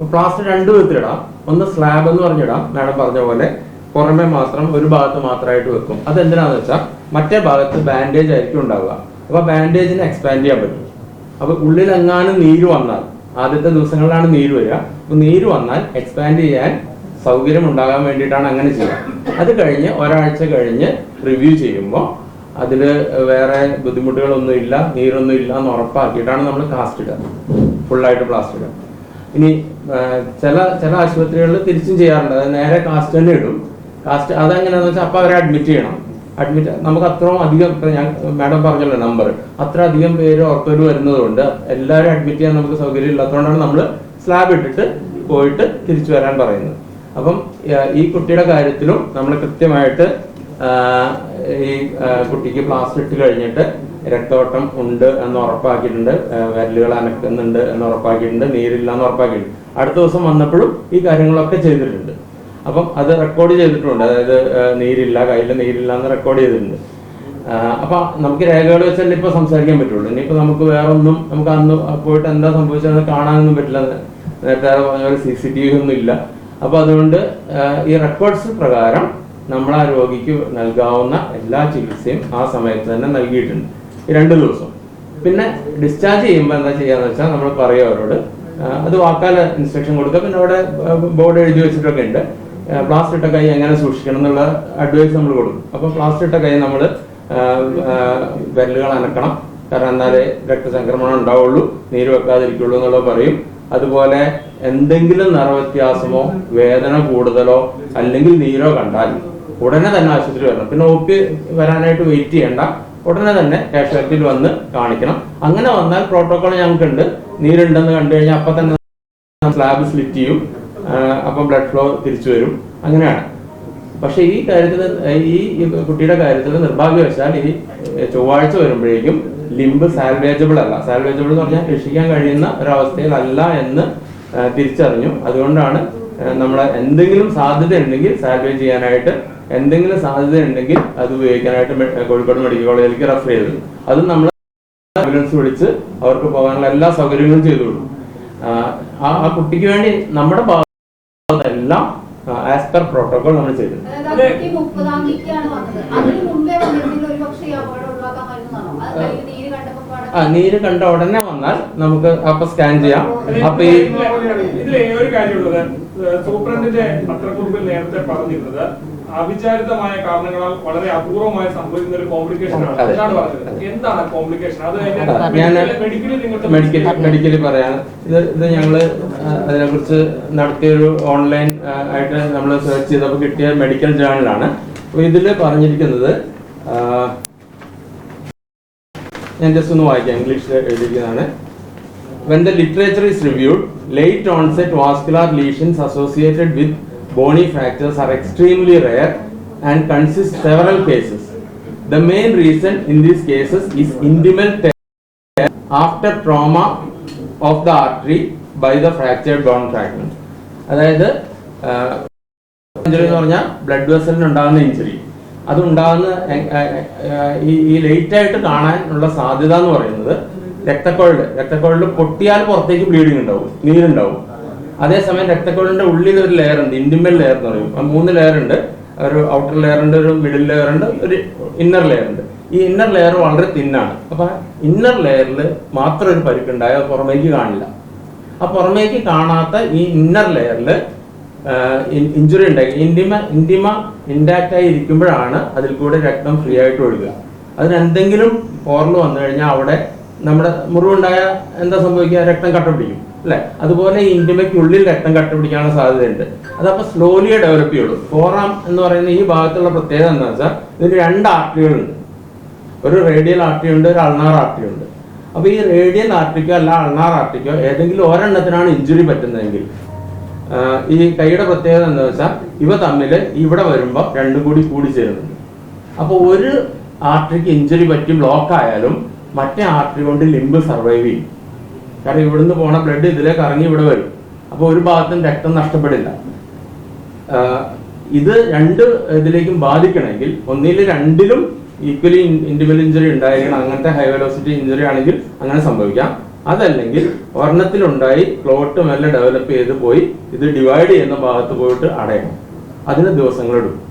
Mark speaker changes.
Speaker 1: Plaster രണ്ട് വിധത്തിലിടാം ഒന്ന് slab എന്ന് പറഞ്ഞിടാം. മാഡം പറഞ്ഞ പോലെ പുറമെ മാത്രം ഒരു ഭാഗത്ത് മാത്രമായിട്ട് വെക്കും. അത് എന്തിനാന്ന് വെച്ചാൽ മറ്റേ ഭാഗത്ത് ബാൻഡേജ് ആയിരിക്കും ഉണ്ടാവുക. അപ്പൊ ബാൻഡേജിന് എക്സ്പാൻഡ് ചെയ്യാൻ പറ്റും. അപ്പൊ ഉള്ളിലെങ്ങാനും നീര് വന്നാൽ ആദ്യത്തെ ദിവസങ്ങളിലാണ് നീര് വരിക. അപ്പൊ നീര് വന്നാൽ എക്സ്പാൻഡ് ചെയ്യാൻ സൗകര്യം ഉണ്ടാകാൻ വേണ്ടിയിട്ടാണ് അങ്ങനെ ചെയ്യുക. അത് കഴിഞ്ഞ് ഒരാഴ്ച കഴിഞ്ഞ് റിവ്യൂ ചെയ്യുമ്പോൾ അതിൽ വേറെ ബുദ്ധിമുട്ടുകളൊന്നും ഇല്ല നീരൊന്നും ഇല്ല എന്ന് ഉറപ്പാക്കിയിട്ടാണ് നമ്മൾ കാസ്റ്റ് ഇടുക. ഫുള്ളായിട്ട് പ്ലാസ്റ്റർ ഇടുക. ഇനി ചില ചില ആശുപത്രികളിൽ തിരിച്ചും ചെയ്യാറുണ്ട്. അതായത് നേരെ കാസ്റ്റ് തന്നെ ഇടും. കാസ്റ്റ് അതെങ്ങനെയാണെന്ന് വെച്ചാൽ അപ്പോൾ അവരെ അഡ്മിറ്റ് ചെയ്യണം. അഡ്മിറ്റ് നമുക്ക് അത്രയും അധികം ഞാൻ മാഡം പറഞ്ഞല്ലോ നമ്പർ അത്ര അധികം പേര് ഓർത്തോര് വരുന്നതുകൊണ്ട് എല്ലാവരും അഡ്മിറ്റ് ചെയ്യാൻ നമുക്ക് സൗകര്യം ഇല്ലാത്തതുകൊണ്ടാണ് നമ്മൾ സ്ലാബ് ഇട്ടിട്ട് പോയിട്ട് തിരിച്ചു വരാൻ പറയുന്നത്. അപ്പം ഈ കുട്ടിയുടെ കാര്യത്തിലും നമ്മൾ കൃത്യമായിട്ട് ഈ കുട്ടിക്ക് പ്ലാസ്റ്റർ ഇട്ട് കഴിഞ്ഞിട്ട് രക്തോട്ടം ഉണ്ട് എന്ന് ഉറപ്പാക്കിയിട്ടുണ്ട്. വരലുകൾ അനക്കുന്നുണ്ട് എന്ന് ഉറപ്പാക്കിയിട്ടുണ്ട്. നീരില്ല എന്ന് ഉറപ്പാക്കിയിട്ടുണ്ട്. അടുത്ത ദിവസം വന്നപ്പോഴും ഈ കാര്യങ്ങളൊക്കെ ചെയ്തിട്ടുണ്ട്. അപ്പം അത് റെക്കോർഡ് ചെയ്തിട്ടുണ്ട്. അതായത് നീരില്ല കയ്യിൽ നീരില്ല എന്ന് റെക്കോർഡ് ചെയ്തിട്ടുണ്ട്. അപ്പൊ നമുക്ക് രേഖകൾ വെച്ചല്ലേ ഇപ്പൊ സംസാരിക്കാൻ പറ്റുള്ളൂ. ഇനിയിപ്പോ നമുക്ക് വേറെ ഒന്നും നമുക്ക് അന്ന് പോയിട്ട് എന്താ സംഭവിച്ചതെന്ന് കാണാനൊന്നും പറ്റില്ല. നേരത്തെ പറഞ്ഞ സി സി ടി വി ഒന്നും ഇല്ല. അപ്പൊ അതുകൊണ്ട് ഈ റെക്കോർഡ്സ് പ്രകാരം നമ്മൾ ആ രോഗിക്ക് നൽകാവുന്ന എല്ലാ ചികിത്സയും ആ സമയത്ത് തന്നെ നൽകിയിട്ടുണ്ട്. രണ്ട് ദിവസം. പിന്നെ ഡിസ്ചാർജ് ചെയ്യുമ്പോൾ എന്താ ചെയ്യാന്ന് വെച്ചാൽ നമ്മൾ പറയും അവരോട് അത് വാക്കാല ഇൻസ്ട്രക്ഷൻ കൊടുക്കുക. പിന്നെ അവിടെ ബോർഡ് എഴുതി വെച്ചിട്ടൊക്കെ ഉണ്ട്. പ്ലാസ്റ്റർ ഇട്ട കൈ എങ്ങനെ സൂക്ഷിക്കണം എന്നുള്ള അഡ്വൈസ് നമ്മൾ കൊടുക്കും. അപ്പോൾ പ്ലാസ്റ്റർ ഇട്ട കൈ നമ്മൾ വിരലുകൾ അനക്കണം. കാരണം എന്നാലേ രക്തസംക്രമണം ഉണ്ടാവുള്ളൂ നീര് വെക്കാതിരിക്കുള്ളൂ എന്നുള്ളത് പറയും. അതുപോലെ എന്തെങ്കിലും നിറവ്യത്യാസമോ വേദന കൂടുതലോ അല്ലെങ്കിൽ നീരോ കണ്ടാൽ ഉടനെ തന്നെ ആശുപത്രി വരണം. പിന്നെ ഒപ്പി വരാനായിട്ട് വെയിറ്റ് ചെയ്യണ്ട. ഉടനെ തന്നെ കാഷ്വാലിറ്റിയിൽ വന്ന് കാണിക്കണം. അങ്ങനെ വന്നാൽ പ്രോട്ടോകോൾ ഞങ്ങൾക്കുണ്ട്. നീരുണ്ടെന്ന് കണ്ടു കഴിഞ്ഞാൽ അപ്പം തന്നെ സ്ലാബ് സ്ലിറ്റ് ചെയ്യും. അപ്പം ബ്ലഡ് ഫ്ലോ തിരിച്ചു വരും. അങ്ങനെയാണ്. പക്ഷെ ഈ കാര്യത്തിൽ ഈ കുട്ടിയുടെ കാര്യത്തിൽ നിർഭാഗ്യവശാൽ ഈ ചൊവ്വാഴ്ച വരുമ്പോഴേക്കും ലിംബ് സാൽവേജബിൾ അല്ല. സാൽവേജബിൾ എന്ന് പറഞ്ഞാൽ രക്ഷിക്കാൻ കഴിയുന്ന ഒരവസ്ഥയിലല്ല എന്ന് തിരിച്ചറിഞ്ഞു. അതുകൊണ്ടാണ് നമ്മൾ എന്തെങ്കിലും സാധ്യത ഉണ്ടെങ്കിൽ സാൽവേജ് ചെയ്യാനായിട്ട് എന്തെങ്കിലും സാധ്യത ഉണ്ടെങ്കിൽ അത് ഉപയോഗിക്കാനായിട്ട് കോഴിക്കോട് മെഡിക്കൽ കോളേജിലേക്ക് റെഫർ ചെയ്തത് അത് നമ്മൾ ആംബുലൻസ് വിളിച്ച് അവർക്ക് പോകാനുള്ള എല്ലാ സൗകര്യങ്ങളും ചെയ്തു കൊടുക്കും. ആ, കുട്ടിക്ക് വേണ്ടി നമ്മുടെ ഭാഗത്തെല്ലാം ആസ് പെർ പ്രോട്ടോകോൾ നമ്മൾ ചെയ്തു.
Speaker 2: ആ നീര് കണ്ടപ്പോൾ
Speaker 1: ആ നീര് കണ്ട ഉടനെ വന്നാൽ നമുക്ക് അപ്പൊ സ്കാൻ ചെയ്യാം. അപ്പൊ ഈ
Speaker 3: ഇതിലെ ഒരു കാര്യമുള്ളത്? സൂപ്രണ്ടിന്റെ പത്രക്കുറിപ്പിൽ നേരത്തെ പറഞ്ഞിരുന്നത് അവിചാരിതമായ കാരണങ്ങളാൽ വളരെ അപൂർവമായി സംഭവിക്കുന്ന ഒരു കോംപ്ലിക്കേഷൻ ആണ്. എന്താണ് കോംപ്ലിക്കേഷൻ അത്
Speaker 1: ഞാൻ
Speaker 3: മെഡിക്കലി
Speaker 1: മെഡിക്കലി പറയാൻ ഇത് ഇത് ഞങ്ങൾ അതിനെക്കുറിച്ച് നടത്തിയൊരു ഓൺലൈൻ ആയിട്ട് നമ്മൾ സെർച്ച് ചെയ്തപ്പോൾ കിട്ടിയ മെഡിക്കൽ ജേണലാണ് അപ്പൊ ഇതിൽ പറഞ്ഞിരിക്കുന്നത് ഞാൻ ജസ്റ്റ് ഒന്ന് വായിക്കാം. ഇംഗ്ലീഷിൽ എഴുതിയിരിക്കുന്നതാണ്. When the literature is reviewed late onset vascular lesions associated with bony fractures are extremely rare and consist several cases. The main reason in these cases is intimal tear after trauma of the artery by the fractured bone fragment. അതായത് injury എന്ന് പറഞ്ഞാൽ blood വെസലിന് ഉണ്ടാകുന്ന injury അത് ഉണ്ടാകുന്ന എ- എ- എ- ഈ ലേറ്റ് ആയിട്ട് കാണാനുള്ള സാധ്യത എന്ന് പറയുന്നത് രക്തക്കൊഴൽ രക്തക്കൊഴൽ പൊട്ടിയാൽ പുറത്തേക്ക് ബ്ലീഡിങ് ഉണ്ടാവും നീരുണ്ടാവും അതേസമയം രക്തക്കുഴലിന്റെ ഉള്ളിൽ ഒരു ലെയർ ഉണ്ട് ഇൻഡിമൽ ലെയർ എന്ന് പറയും. ആ മൂന്ന് ലെയർ ഉണ്ട്. ഒരു ഔട്ടർ ലെയർ ഉണ്ട് ഒരു മിഡിൽ ലെയർ ഉണ്ട് ഒരു ഇന്നർ ലെയർ ഉണ്ട്. ഈ ഇന്നർ ലെയർ വളരെ തിന്നാണ് അപ്പൊ ഇന്നർ ലെയറിൽ മാത്രം ഒരു പരിക്കുണ്ടായ പുറമേക്ക് കാണില്ല. ആ പുറമേക്ക് കാണാത്ത ഈ ഇന്നർ ലെയറിൽ ഇഞ്ചുറി ഉണ്ടായി. ഇന്റിമ ഇന്റിമ ഇൻടാക്റ്റ് ആയി ഇരിക്കുമ്പോഴാണ് അതിൽ കൂടെ രക്തം ഫ്രീ ആയിട്ട് ഒഴുകുക. അതിന് എന്തെങ്കിലും പോറൽ വന്നു കഴിഞ്ഞാൽ അവിടെ നമ്മുടെ മുറിവുണ്ടായ എന്താ സംഭവിക്കുക? രക്തം കട്ട പിടിക്കും അല്ലെ? അതുപോലെ ഇന്റിമയ്ക്കുള്ളിൽ രക്തം കട്ട പിടിക്കാനുള്ള സാധ്യതയുണ്ട്. അതപ്പോൾ സ്ലോലിയെ ഡെവലപ്പ് ചെയ്യുള്ളൂ ഫോറാം എന്ന് പറയുന്ന ഈ ഭാഗത്തുള്ള പ്രത്യേകത എന്താ വെച്ചാൽ ഇതിന് രണ്ട് ആർട്ടറികളുണ്ട് ഒരു റേഡിയൽ ആർട്ടറി ഉണ്ട് ഒരു അൾനാർ ആർട്ടറി ഉണ്ട്. അപ്പൊ ഈ റേഡിയൽ ആർട്ടറിക്കോ അല്ല അൾനാർ ആർട്ടറിക്കോ ഏതെങ്കിലും ഒരെണ്ണത്തിനാണ് ഇഞ്ചുറി പറ്റുന്നതെങ്കിൽ ഈ കൈയുടെ പ്രത്യേകത എന്താ വെച്ചാൽ ഇവ തമ്മിൽ ഇവിടെ വരുമ്പോൾ രണ്ടും കൂടി കൂടി ചേരുന്നുണ്ട്. അപ്പോൾ ഒരു ആർട്ടറിക്ക് ഇഞ്ചുറി പറ്റി ബ്ലോക്ക് ആയാലും മറ്റേ ആർട്ടറി കൊണ്ട് ലിംബ് സർവൈവ് ചെയ്യും. കാരണം ഇവിടുന്ന് പോണ ബ്ലഡ് ഇതിലേക്ക് ഇറങ്ങി ഇവിടെ വരും. അപ്പോൾ ഒരു ഭാഗത്തും രക്തം നഷ്ടപ്പെടില്ല. ഇത് രണ്ട് ഇതിലേക്കും ബാധിക്കണമെങ്കിൽ ഒന്നിൽ രണ്ടിലും ഈക്വലി ഇൻഡിവിൽ ഇഞ്ചുറി ഉണ്ടായിരിക്കണം. അങ്ങനത്തെ ഹൈ വെലോസിറ്റി ഇഞ്ചുറി ആണെങ്കിൽ അങ്ങനെ സംഭവിക്കാം. അതല്ലെങ്കിൽ ഒരെണ്ണത്തിലുണ്ടായി ക്ലോട്ട് മെല്ലെ ഡെവലപ്പ് ചെയ്ത് പോയി ഇത് ഡിവൈഡ് ചെയ്യുന്ന ഭാഗത്ത് പോയിട്ട് അടയണം. അതിന് ദിവസങ്ങളെടുക്കും.